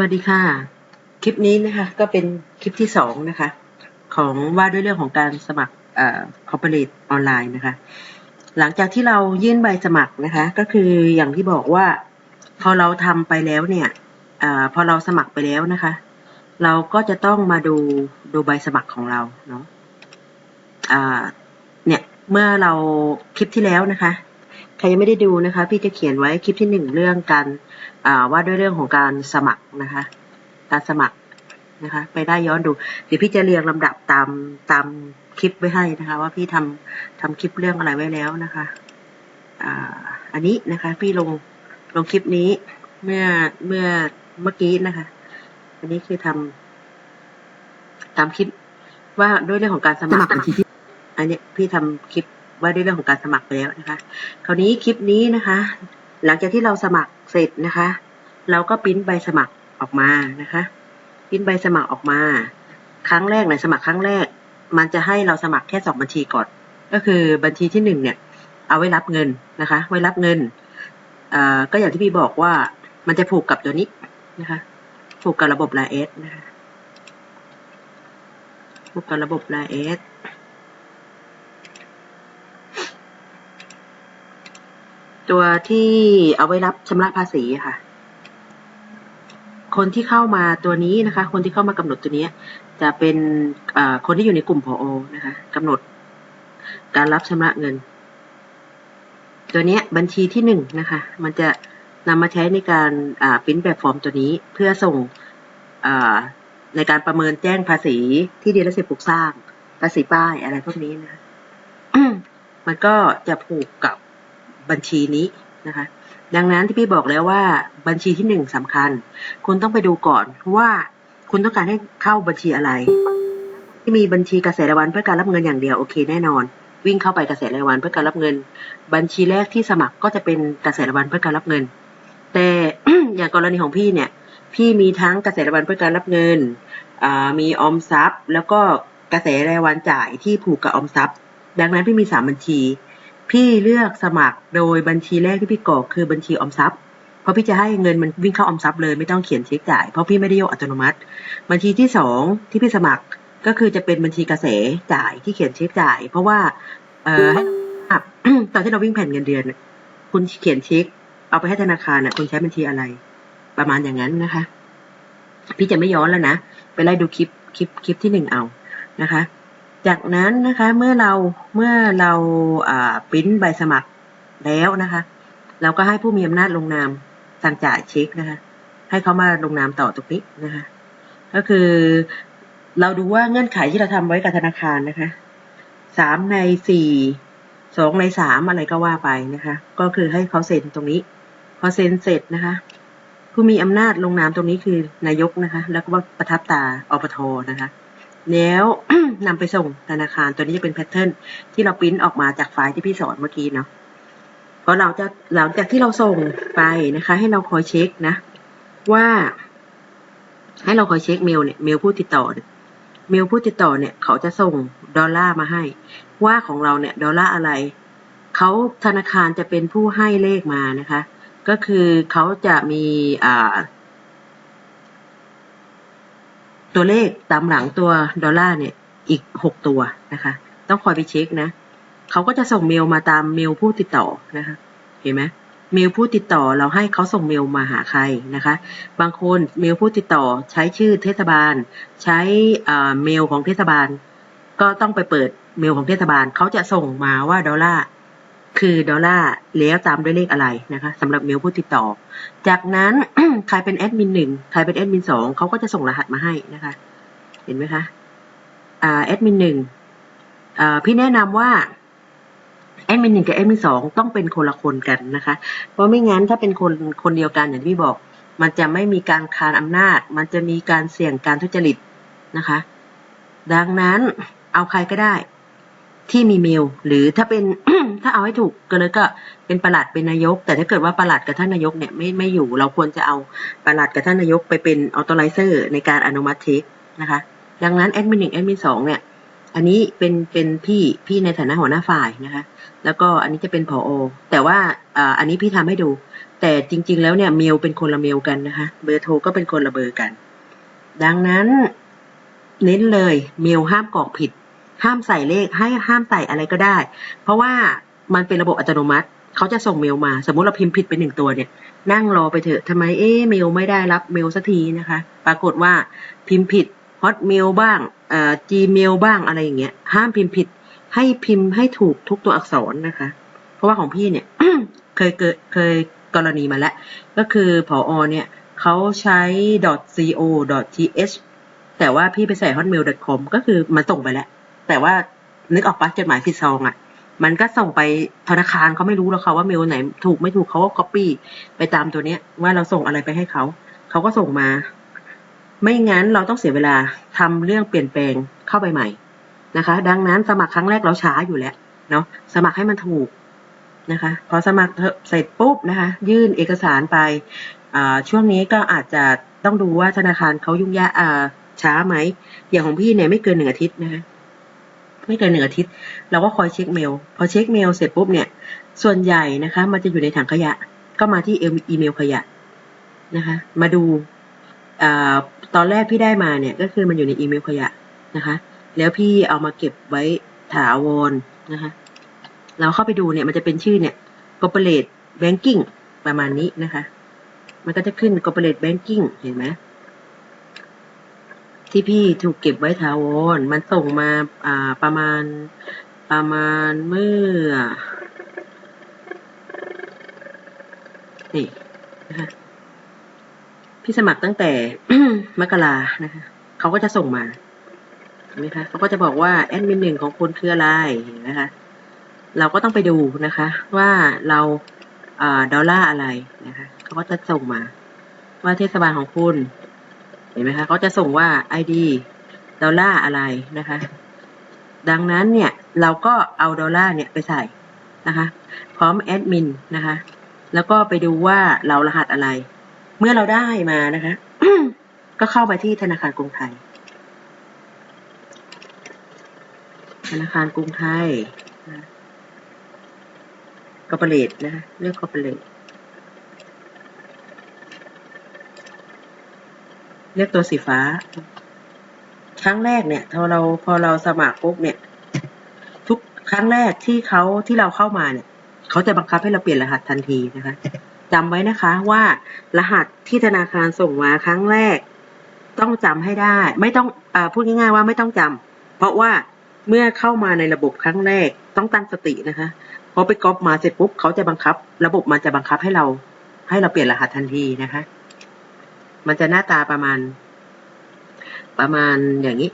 วัสดีค่ะ คลิปนี้นะคะก็เป็นคลิปที่สองนะคะ ของว่าด้วยเรื่องของการสมัครเอ่อ corporate ออนไลน์นะคะ หลังจากที่เรายื่นใบสมัครนะคะ ก็คืออย่างที่บอกว่า พอเราทำไปแล้วเนี่ยอพอเราสมัครไปแล้วนะคะ เราก็จะต้องมาดูดูใบสมัครของเราเนาะเนี่ยเมื่อเราคลิปที่แล้วนะคะ ใครยังไม่ได้ดูนะคะ พี่จะเขียนไว้คลิปที่หนึ่งเรื่องการอ่าว่าด้วยเรื่องของการสมัครนะคะ การสมัครนะคะ ไปได้ย้อนดู เดี๋ยวพี่จะเรียงลำดับตามตามคลิปไว้ให้นะคะ ว่าพี่ทำทำคลิปเรื่องอะไรไว้แล้วนะคะอ่าอันนี้นะคะ พี่ลงลงคลิปนี้เมื่อเมื่อเมื่อกี้นะคะ อันนี้คือทำตามคลิปว่าด้วยเรื่องของการสมัครอันเนี้ยพี่ทำคลิป ว่าด้วยเรื่องของการสมัครไปแล้วนะคะ คราวนี้คลิปนี้นะคะ หลังจากที่เราสมัครเสร็จนะคะ เราก็ปริ้นใบสมัครออกมานะคะปริ้นใบสมัครออกมา ครั้งแรกในสมัครครั้งแรก มันจะให้เราสมัครแค่สองบัญชีก่อน ก็คือบัญชีที่หนึ่งเนี่ย เอาไว้รับเงินนะคะ ไว้รับเงินเอ่อก็อย่างที่พี่บอกว่ามันจะผูกกับตัวนี้นะคะผูกกับระบบ l าเอสนะคะผูกกับระบบ l าเอส ตัวที่เอาไว้รับชำระภาษีค่ะ คนที่เข้ามาตัวนี้นะคะ คนที่เข้ามากำหนดตัวนี้จะเป็นคนที่อยู่ในกลุ่มพอนะคะกำหนดการรับชำระเงิน ตัวนี้บัญชีที่หนึ่งนะคะ มันจะนำมาใช้ในการพิมพ์แบบฟอร์มตัวนี้ เพื่อส่งในการประเมินแจ้งภาษีที่ดินและสิ่งปลูกสร้าง ภาษีป้ายอะไรพวกนี้นะคะมันก็จะผูกกับ บัญชีนี้นะคะ ดังนั้นที่พี่บอกแล้วว่าบัญชีที่หนึ่งสำคัญ คุณต้องไปดูก่อนว่าคุณต้องการให้เข้าบัญชีอะไร ที่มีบัญชีกเกษตรวันเพื่อการรับเงินอย่างเดียวโอเคแน่นอน วิ่งเข้าไปกเกษตรวันเพื่อการรับเงิน บัญชีแรกที่สมัครก็จะเป็นกเกษตรวันเพื่อการรับเงิน แต่อย่างกรณีของพี่เนี่ย พี่มีทั้งกเกษตรวันเพื่อการรับเงินมีออมทรัพย์ แล้วก็กเกษตรวันจ่ายที่ผูกกับออมทรัพย์ ดังนั้นพี่มีสามบัญชี พี่เลือกสมัครโดยบัญชีแรกที่พี่กรอกคือบัญชีออมทรัพย์เพราะพี่จะให้เงินมันวิ่งเข้าออมทรัพย์เลยไม่ต้องเขียนเช็คจ่ายเพราะพี่ไม่ได้โยกอัตโนมัติ บัญชีที่สองที่พี่สมัครก็คือจะเป็นบัญชีกระแสจ่ายที่เขียนเช็คจ่าย เพราะว่า เอ่อตอนที่เราวิ่งแผ่นเงินเดือนคุณเขียนเช็คเอาไปให้ธนาคารน่ะคุณใช้บัญชีอะไร ประมาณอย่างนั้นนะคะ พี่จะไม่ย้อนแล้วนะ ไปไล่ดูคลิปคลิปคลิปที่หนึ่งเอานะคะ จากนั้นนะคะเมื่อเราเมื่อเราปริ้นใบสมัครแล้วนะคะ เราก็ให้ผู้มีอำนาจลงนามสั่งจ่ายเช็คนะคะ ให้เขามาลงนามต่อตรงนี้นะคะ ก็คือเราดูว่าเงื่อนไขที่เราทำไว้กับธนาคารนะคะสามในสี่สองในสามอะไรก็ว่าไปนะคะ ก็คือให้เขาเซ็นตรงนี้พอเซ็นเสร็จนะคะ ผู้มีอำนาจลงนามตรงนี้คือนายกนะคะ แล้วก็ประทับตาอปทนะคะ แล้วนำไปส่งธนาคารตัวนี้จะเป็นแพทเทิร์นที่เราปริ้นออกมาจากไฟล์ที่พี่สอนเมื่อกี้เนาะเพอเราจะหลังจากที่เราส่งไปนะคะ ให้เราคอยเช็คนะ ว่า ให้เราคอยเช็คเมลเนี่ยเมลผู้ติดต่อเมลผู้ติดต่อเนี่ย เขาจะส่งดอลลาร์มาให้ ว่าของเราเนี่ยดอลลาร์อะไรเขาธนาคารจะเป็นผู้ให้เลขมานะคะ ก็คือเขาจะมีอ่า ตัวเลขตามหลังตัวดอลลาร์เนี่ยอีกหกตัวนะคะ ต้องคอยไปเช็คนะเขาก็จะส่งเมลมาตามเมลผู้ติดต่อนะคะ เห็นไหมเมลผู้ติดต่อเราให้เขาส่งเมลมาหาใครนะคะ บางคนเมลผู้ติดต่อใช้ชื่อเทศบาล ใช้เมลของเทศบาล ก็ต้องไปเปิดเมลของเทศบาลเขาจะส่งมาว่าดอลลาร์ คือดอลลาร์แล้วตามด้วยเลขอะไรนะคะสำหรับเมลผู้ติดต่อ จากนั้นใครเป็นแอดมินหนึ่งใครเป็นแอดมินสองเขาก็จะส่งรหัสมาให้นะคะ เห็นไหมคะอ่าแอดมินหนึ่งอ่าพี่แนะนำว่าแอดมินหนึ่งกับแอดมินสองต้องเป็นคนละคนกันนะคะ เพราะไม่งั้นถ้าเป็นคนคนเดียวกันอย่างที่พี่บอก มันจะไม่มีการคานอำนาจ มันจะมีการเสี่ยงการทุจริตนะคะ ดังนั้นเอาใครก็ได้ที่มีเมล หรือถ้าเป็น ถ้าเอาให้ถูกก็เลยก็เป็นประหลัดเป็นนายก แต่ถ้าเกิดว่าประหลัดกับท่านนายกเนี่ยไม่ไม่อยู่เราควรจะเอาประหลัดกับท่านนายกไปเป็นออโตไลเซอร์ในการอนุมัติเทคนะคะ ดังนั้นแอดมินหนึ่งแอดมินสองเนี่ยอันนี้เป็นเป็นพี่พี่ในฐานะหัวหน้าฝ่ายนะคะ แล้วก็อันนี้จะเป็นผออแต่ว่าอันนี้พี่ทำให้ดู แต่จริง ๆ แล้วเนี่ยเมลเป็นคนละเมลกันนะคะ เบอร์โทรก็เป็นคนละเบอร์กัน ดังนั้นเน้นเลยเมลห้ามกรอกผิด ห้ามใส่เลขให้ห้ามใส่อะไรก็ได้ เพราะว่า มันเป็นระบบอัตโนมัติเขาจะส่งเมลมา สมมุติเราพิมพ์ผิดไปหนึ่งตัวเนี่ย นั่งรอไปเถอะทำไมเอ๊เมลไม่ได้รับเมลสักทีนะคะ ปรากฏว่าพิมพ์ผิดฮอตเมลบ้างเอ่อ Gmail บ้างอะไรอย่างเงี้ย ห้ามพิมพ์ผิด ให้พิมพ์ให้ถูกทุกตัวอักษรนะคะ เพราะว่าของพี่เนี่ยเคยเกิดเคยกรณีมาแล้ว ก็คือผออเนี่ยเขาใช้ .co .th แต่ว่าพี่ไปใส่ hotmail.com ก็คือมันส่งไปแล้ว แต่ว่านึกออกปะจดหมายผิดซองอะ่ะ มันก็ส่งไปธนาคารเขาไม่รู้แล้วเขาว่าเมลไหนถูกไม่ถูกเขาก็ copy ไปตามตัวเนี้ย ว่าเราส่งอะไรไปให้เขา เขาก็ส่งมา ไม่งั้นเราต้องเสียเวลาทำเรื่องเปลี่ยนแปลงเข้าไปใหม่นะคะ ดังนั้นสมัครครั้งแรกเราช้าอยู่แล้วเนาะสมัครให้มันถูกนะคะ พอสมัครเสร็จปุ๊บนะคะ ยื่นเอกสารไปช่วงนี้ก็อาจจะต้องดูว่าธนาคารเขายุ่งยากอ่ช้าไหมอย่างของพี่เนี่ยไม่เกินหนึ่งอาทิตย์นะคะ ไม่เกินหนึ่งอาทิตย์ เราก็คอยเช็คเมล พอเช็คเมลเสร็จปุ๊บเนี่ย ส่วนใหญ่นะคะ มันจะอยู่ในถังขยะ ก็มาที่อีเมลขยะนะคะ มาดูอตอนแรกพี่ได้มาเนี่ย ก็คือมันอยู่ในอีเมลขยะนะคะ แล้วพี่เอามาเก็บไว้ถาวรนะคะ เราเข้าไปดูเนี่ยมันจะเป็นชื่อเนี่ย corporate banking ประมาณนี้นะคะ มันก็จะขึ้น corporate banking เห็นไหม ที่พี่ถูกเก็บไว้ถาวร มันส่งมาอ่าประมาณประมาณเมื่อ นี่นะคะพี่สมัครตั้งแต่มกรานะคะเขาก็จะส่งมาเห็นไหมคะเขาก็จะบอกว่าแอดมินหนึ่งของคุณคืออะไรเห็นไหมคะเราก็ต้องไปดูนะคะ ว่าเราอ่าดอลลาร์อะไรนะคะเขาก็จะส่งมา ว่าเทศบาลของคุณ ห็นไหมคะเขาจะส่งว่า ID ดอลลาร์อะไรนะคะ ดังนั้นเนี่ยเราก็เอาดอลลาร์เนี่ยไปใส่นะคะ พร้อมแอดมินนะคะ แล้วก็ไปดูว่าเรารหัสอะไร เมื่อเราได้มานะคะ ก็เข้าไปที่ธนาคารกรุงไทย ธนาคารกรุงไทยกอร์ปอเรทนะคะเลือกกอร์ปอเรท เลือกตัวสีฟ้า ครั้งแรกเนี่ยพอเราพอเราสมัครปุ๊บเนี่ย ทุกครั้งแรกที่เขาที่เราเข้ามาเนี่ยเขาจะบังคับให้เราเปลี่ยนรหัสทันทีนะคะจำไว้นะคะว่ารหัสที่ธนาคารส่งมาครั้งแรก ต้องจำให้ได้ ไม่ต้องอพูดง่ายๆว่าไม่ต้องจำเพราะว่าเมื่อเข้ามาในระบบครั้งแรกต้องตั้งสตินะคะพอไปก๊อปมาเสร็จปุ๊บเขาจะบังคับ ระบบมันจะบังคับให้เรา ให้เราเปลี่ยนรหัสทันทีนะคะ มันจะหน้าตาประมาณ ประมาณอย่างนี้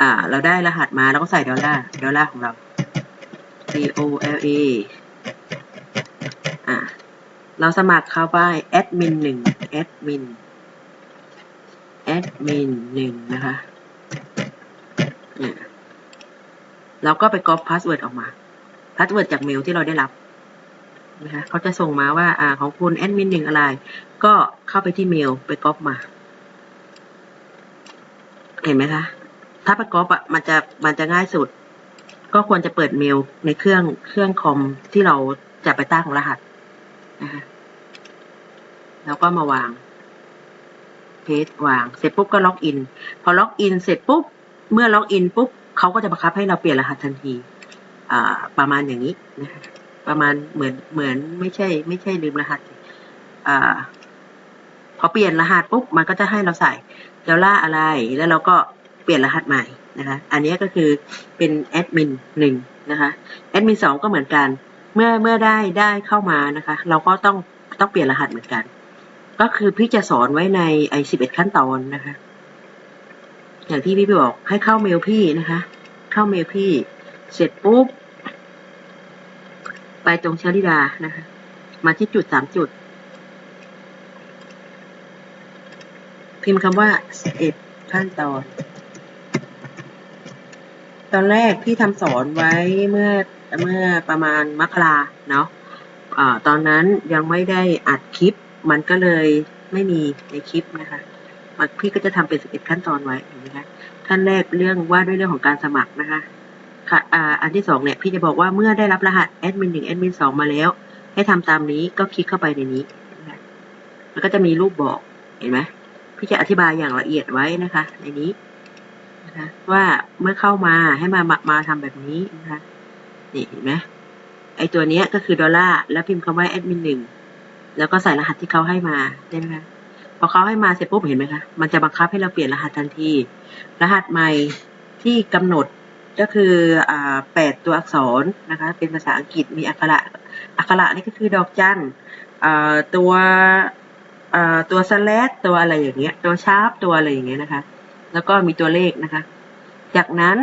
อ่า เราได้รหัสมาแล้วก็ใส่ดอลลาร์ดอลลาร์ของเรา D O L A อ่า เราสมัครเข้าไปแอดมินหนึ่งแอดมินแอดมินหนึ่งนะคะเนี่ยเราก็ไปก๊อปพาสเวิร์ดออกมาพาสเวิร์ดจากเมลที่เราได้รับ นะคะเขาจะส่งมาว่าอ่าของคุณแอดมินหนึ่งอะไร ก็เข้าไปที่เมลไปก๊อปมา เห็นไหมคะ ถ้าไปก๊อปอะมันจะมันจะง่ายสุด ก็ควรจะเปิดเมลในเครื่องเครื่องคอมที่เราจะไปตั้งรหัสนะคะแล้วก็มาวางเพจวางเสร็จปุ๊บก็ล็อกอิน พอล็อกอินเสร็จปุ๊บเมื่อล็อกอินปุ๊บเขาก็จะบังคับให้เราเปลี่ยนรหัสทันที อ่า ประมาณอย่างนี้นะคะ ประมาณเหมือนเหมือนไม่ใช่ ไม่ใช่ลืมรหัสอ่า พอเปลี่ยนรหัสปุ๊บมันก็จะให้เราใส่ดอลลาอะไร แล้วเราก็เปลี่ยนรหัสใหม่นะคะ อันนี้ก็คือเป็นแอดมินหนึ่งนะคะแอดมินสองก็เหมือนกัน เมื่อเมื่อได้ได้เข้ามานะคะ เราก็ต้องต้องเปลี่ยนรหัสเหมือนกัน ก็คือพี่จะสอนไว้ในไอสิบเอ็ดขั้นตอนนะคะ อย่างที่พี่พี่บอกให้เข้าเมลพี่นะคะ เข้าเมลพี่ เสร็จปุ๊บ ตรงชลิดานะคะ มาที่จุดสามจุด พิมพ์คำว่าสเอ็ดขั้นตอน ตอนแรกพี่ทำสอนไว้เมื่อเมื่อประมาณมกราเนาะอ่าตอนนั้นยังไม่ได้อัดคลิป มันก็เลยไม่มีในคลิปนะคะมันพี่ก็จะทำเป็นสิบเอ็ดขั้นตอนไว้เห็นไหมคะขั้นแรกเรื่องว่าด้วยเรื่องของการสมัครนะคะ ค่ะอ่าอันที่สองเนี่ยพี่จะบอกว่าเมื่อได้รับรหัสแอดมินหนึ่งแอดมินสองมาแล้ว ให้ทำตามนี้ก็คลิกเข้าไปในนี้นะมันก็จะมีรูปบอกเห็นไหมพี่จะอธิบายอย่างละเอียดไว้นะคะ ในนี้นะคะว่าเมื่อเข้ามาให้มามามาทำแบบนี้นะคะนี่เห็นไหมไอตัวเนี้ยก็คือดอลลาร์แล้วพิมพ์คำว่าแอดมินหนึ่งแล้วก็ใส่รหัสที่เขาให้มาได้ไหมคะพอเขาให้มาเสร็จปุ๊บเห็นไหมคะ มันจะบังคับให้เราเปลี่ยนรหัสทันที รหัสใหม่ที่กำหนด ก็คืออ่าแปดตัวอักษรนะคะ เป็นภาษาอังกฤษมีอักขระอักขระนี่ก็คือดอกจันอ่าตัวอ่าตัวสแลดตัวอะไรอย่างเงี้ย ตัวชาร์ปตัวอะไรอย่างเงี้ยนะคะ แล้วก็มีตัวเลขนะคะ จากนั้น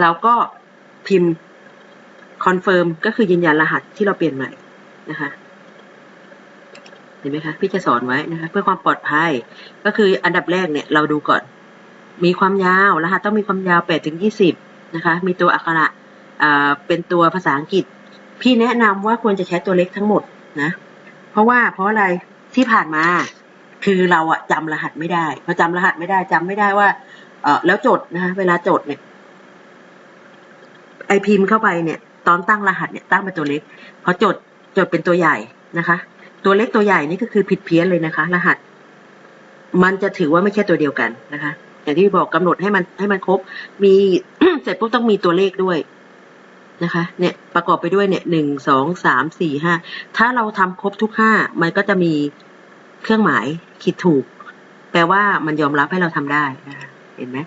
เราก็พิมพ์คอนเฟิร์มก็คือยืนยันรหัสที่เราเปลี่ยนใหม่นะคะเห็นไหมคะพี่จะสอนไว้นะคะ เพื่อความปลอดภัย ก็คืออันดับแรกเนี่ยเราดูก่อน มีความยาวรหัสต้องมีความยาว8ถึง20 นะคะ มีตัวอักขระเป็นตัวภาษาอังกฤษ พี่แนะนำว่าควรจะใช้ตัวเล็กทั้งหมดนะ เพราะว่าเพราะอะไรที่ผ่านมา คือเราอะจำรหัสไม่ได้พอจำรหัสไม่ได้จำไม่ได้ว่าเออแล้วจดนะคะเวลาจดเนี่ยไอพิมพ์เข้าไปเนี่ยตอนตั้งรหัสเนี่ยตั้งเป็นตัวเล็กพอจดจดเป็นตัวใหญ่นะคะ ตัวเล็กตัวใหญ่นี่ก็คือผิดเพี้ยนเลยนะคะ รหัส มันจะถือว่าไม่ใช่ตัวเดียวกันนะคะ อย่างที่บอกกำหนดให้มันให้มันครบ มีเสร็จปุ๊บต้องมีตัวเลขด้วยนะคะ เนี่ยประกอบไปด้วยเนี่ยหนึ่งสองสามสี่ห้าถ้าเราทำครบทุกห้ามันก็จะมีเครื่องหมายคิดถูก แปลว่ามันยอมรับให้เราทำได้นะคะเห็นไหม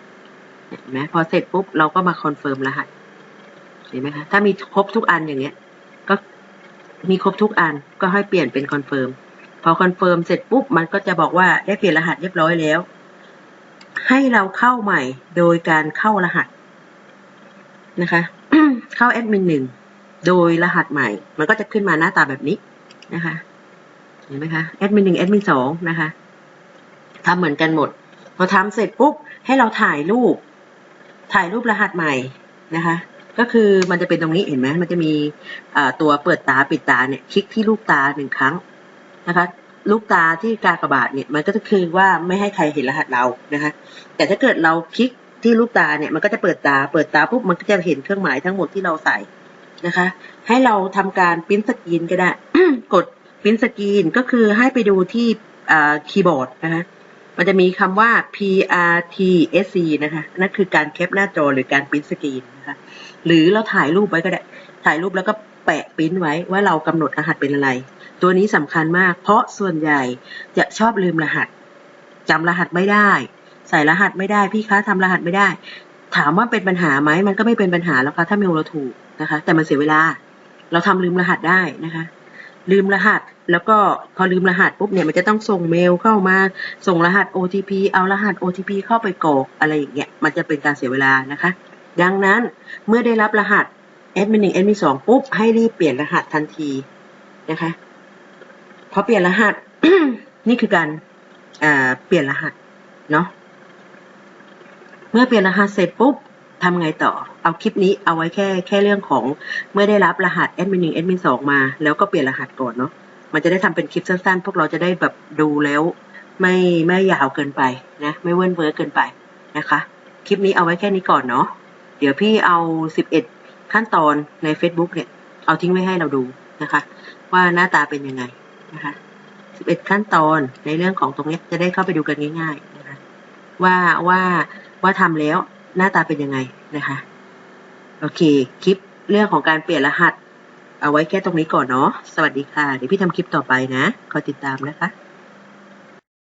เห็นไหมพอเสร็จปุ๊บเราก็มาคอนเฟิร์มรหัสเห็นไหมคะถ้ามีครบทุกอันอย่างเงี้ย ก็มีครบทุกอันก็ให้เปลี่ยนเป็นคอนเฟิร์มพอคอนเฟิร์มเสร็จปุ๊บมันก็จะบอกว่าได้เปลี่ยนรหัสเรียบร้อยแล้ว ให้เราเข้าใหม่โดยการเข้ารหัสนะคะ เข้าแอดมินหนึ่งโดยรหัสใหม่ มันก็จะขึ้นมาหน้าตาแบบนี้นะคะ เห็นไหมคะแอดมินหนึ่งแอดมินสองนะคะทำเหมือนกันหมด พอทำเสร็จปุ๊บให้เราถ่ายรูป ถ่ายรูปรหัสใหม่นะคะ ก็คือมันจะเป็นตรงนี้เห็นไหมมันจะมีตัวเปิดตาปิดตาเนี่ย คลิกที่ลูกตาหนึ่งครั้งนะคะ ลูกตาที่กากระบาทเนี่ยมันก็จะคือว่าไม่ให้ใครเห็นรหัสเรานะคะแต่ถ้าเกิดเราคลิกที่ลูกตาเนี่ยมันก็จะเปิดตาเปิดตาปุ๊บมันก็จะเห็นเครื่องหมายทั้งหมดที่เราใส่นะคะ ให้เราทำการปริ้นสกรีนก็ได้ กดปริ้นสกรีนก็คือให้ไปดูที่คีย์บอร์ดนะคะมันจะมีคำว่า PRTSC นะคะนั่นคือการแคปหน้าจอหรือการปริ้นสกรีนนะคะหรือเราถ่ายรูปไว้ก็ได้ ถ่ายรูปแล้วก็แปะปริ้นไว้ว่าเรากำหนดรหัสเป็นอะไร ตัวนี้สำคัญมาก เพราะส่วนใหญ่จะชอบลืมรหัสจำรหัสไม่ได้ ใส่รหัสไม่ได้พี่คะทำรหัสไม่ได้ ถามว่าเป็นปัญหาไหมมันก็ไม่เป็นปัญหาแล้วค่ะถ้าเมลเราถูกนะคะ แต่มันเสียเวลา เราทำลืมรหัสได้นะคะลืมรหัสแล้วก็พอลืมรหัสปุ๊บเนี่ยมันจะต้องส่งเมลเข้ามาส่งรหัส OTP เอารหัส OTP เข้าไปกรอกอะไรอย่างเงี้ยมันจะเป็นการเสียเวลานะคะ ดังนั้นเมื่อได้รับรหัสแอดมินหนึ่งแอดมินสองปุ๊บให้รีบเปลี่ยนรหัสทันทีนะคะ พอเปลี่ยนรหัส นี่คือการเปลี่ยนรหัสเนาะเมื่อเปลี่ยนรหัสเสร็จปุ๊บทำไงต่อ เอาคลิปนี้เอาไว้แค่แค่เรื่องของเมื่อได้รับรหัสแอดมินหนึ่งแอดมินสองมา แล้วก็เปลี่ยนรหัสก่อนเนาะมันจะได้ทำเป็นคลิปสั้นๆ พวกเราจะได้แบบดูแล้วไม่ไม่ยาวเกินไปนะ ไม่เว้นเว้อเกินไปนะคะ คลิปนี้เอาไว้แค่นี้ก่อนเนาะเดี๋ยวพี่เอาสิบเอ็ดขั้นตอนใน Facebook เนี่ย เอาทิ้งไว้ให้เราดูนะคะ ว่าหน้าตาเป็นยังไง นะคะสิบเอ็ดขั้นตอนในเรื่องของตรงนี้จะได้เข้าไปดูกันง่ายๆนะคะว่าว่าว่าทำแล้วหน้าตาเป็นยังไงนะคะโอเค คลิปเรื่องของการเปลี่ยนรหัส เอาไว้แค่ตรงนี้ก่อนเนาะสวัสดีค่ะ เดี๋ยวพี่ทำคลิปต่อไปนะคอยติดตามนะคะ